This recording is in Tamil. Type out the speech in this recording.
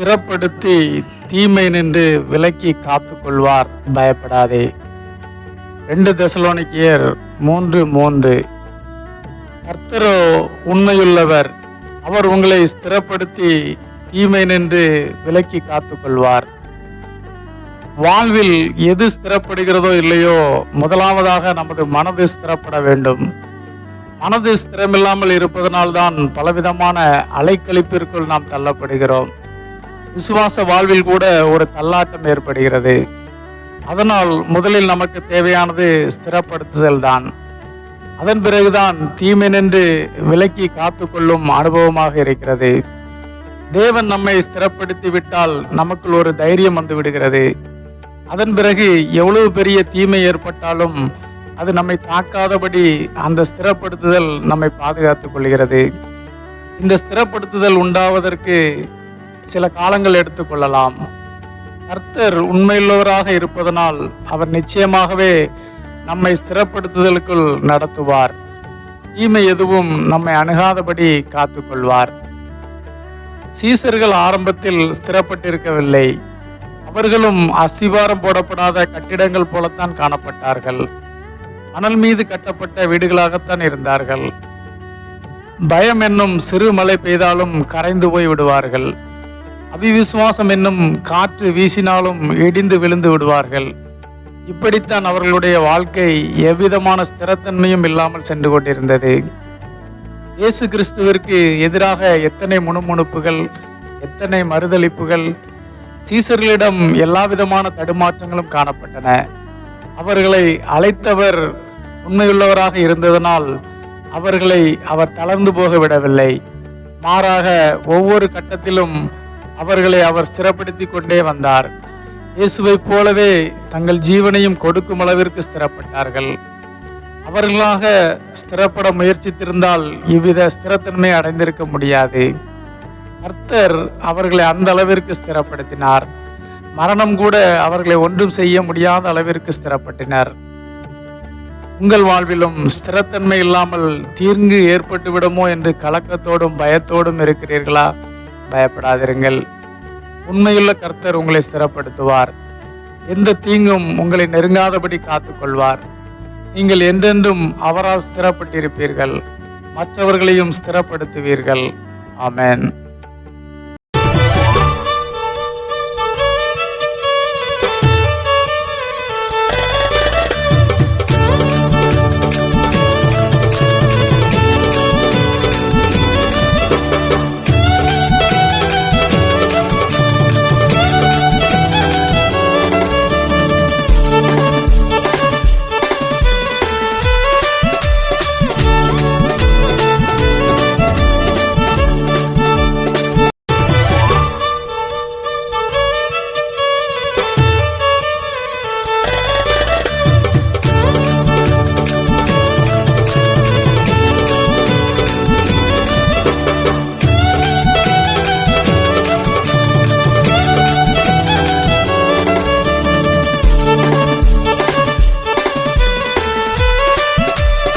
ஸ்திரப்படுத்தி தீமை நின்று விலக்கி காத்துக்கொள்வார். பயப்படாதே. ரெண்டு தசலோனிக்கியர் மூன்று மூன்று. கர்த்தரோ உண்மையுள்ளவர். அவர் உங்களை ஸ்திரப்படுத்தி தீமை நின்று விலக்கி காத்துக்கொள்வார். வாழ்வில் எது ஸ்திரப்படுகிறதோ இல்லையோ முதலாவதாக நமது மனது ஸ்திரப்பட வேண்டும். மனது ஸ்திரமில்லாமல் இருப்பதனால்தான் பலவிதமான அலைக்கழிப்பிற்குள் நாம் தள்ளப்படுகிறோம். விசுவாச வாழ்வில் கூட ஒரு தள்ளாட்டம் ஏற்படுகிறது. அதனால் முதலில் நமக்கு தேவையானது ஸ்திரப்படுத்துதல் தான் அதன் பிறகுதான் தீமை நின்று விலக்கி காத்துக்கொள்ளும் அனுபவமாக இருக்கிறது. தேவன் நம்மை ஸ்திரப்படுத்தி விட்டால் நமக்குள் ஒரு தைரியம் வந்து விடுகிறது. அதன் பிறகு எவ்வளவு பெரிய தீமை ஏற்பட்டாலும் அது நம்மை தாக்காதபடி அந்த ஸ்திரப்படுத்துதல் நம்மை பாதுகாத்துக் கொள்கிறது. இந்த ஸ்திரப்படுத்துதல் உண்டாவதற்கு சில காலங்கள் எடுத்துக்கொள்ளலாம். கர்த்தர் உண்மையுள்ளவராக இருப்பதனால் அவர் நிச்சயமாகவே நம்மை ஸ்திரப்படுத்துதலுக்குள் நடத்துவார். தீமை எதுவும் நம்மை அணுகாதபடி காத்துக்கொள்வார். சீசர்கள் ஆரம்பத்தில் ஸ்திரப்பட்டிருக்கவில்லை. அவர்களும் அஸ்திவாரம் போடப்படாத கட்டிடங்கள் போலத்தான் காணப்பட்டார்கள். மணல் மீது கட்டப்பட்ட வீடுகளாகத்தான் இருந்தார்கள். பயம் என்னும் சிறு மழை பெய்தாலும் கரைந்து போய் விடுவார்கள். அவிவிசுவாசம் என்னும் காற்று வீசினாலும் இடிந்து விழுந்து விடுவார்கள். இப்படித்தான் அவர்களுடைய வாழ்க்கை எவ்விதமான ஸ்திரத்தன்மையும் இல்லாமல் சென்று கொண்டிருந்தது. இயேசு கிறிஸ்துவிற்கு எதிராக எத்தனை முணுமுணுப்புகள் எத்தனை மறுதளிப்புகள் சீசர்களிடம் எல்லா விதமான தடுமாற்றங்களும் காணப்பட்டன. அவர்களை அழைத்தவர் உண்மையுள்ளவராக இருந்ததனால் அவர்களை அவர் தளர்ந்து போக விடவில்லை மாறாக ஒவ்வொரு கட்டத்திலும் அவர்களை அவர் ஸ்திரப்படுத்தி கொண்டே வந்தார். இயேசுவைப் போலவே தங்கள் ஜீவனையும் கொடுக்கும் அளவிற்கு ஸ்திரப்பட்டார்கள். அவர்களாக ஸ்திரப்பட முயற்சித்திருந்தால் இவ்வித ஸ்திரத்தன்மை அடைந்திருக்க முடியாது. கர்த்தர் அவர்களை அந்த அளவிற்கு ஸ்திரப்படுத்தினார். மரணம் கூட அவர்களை ஒன்றும் செய்ய முடியாத அளவிற்கு ஸ்திரப்பட்டினர். உங்கள் வாழ்விலும் ஸ்திரத்தன்மை இல்லாமல் தீர்ங்கு ஏற்பட்டு விடுமோ என்று கலக்கத்தோடும் பயத்தோடும் இருக்கிறீர்களா? பயப்படாதிருங்கள். உண்மையுள்ள கர்த்தர் உங்களை ஸ்திரப்படுத்துவார். எந்த தீங்கும் உங்களை நெருங்காதபடி காத்துக்கொள்வார். நீங்கள் என்றென்றும் அவரால் ஸ்திரப்பட்டிருப்பீர்கள். மற்றவர்களையும் ஸ்திரப்படுத்துவீர்கள். ஆமேன்.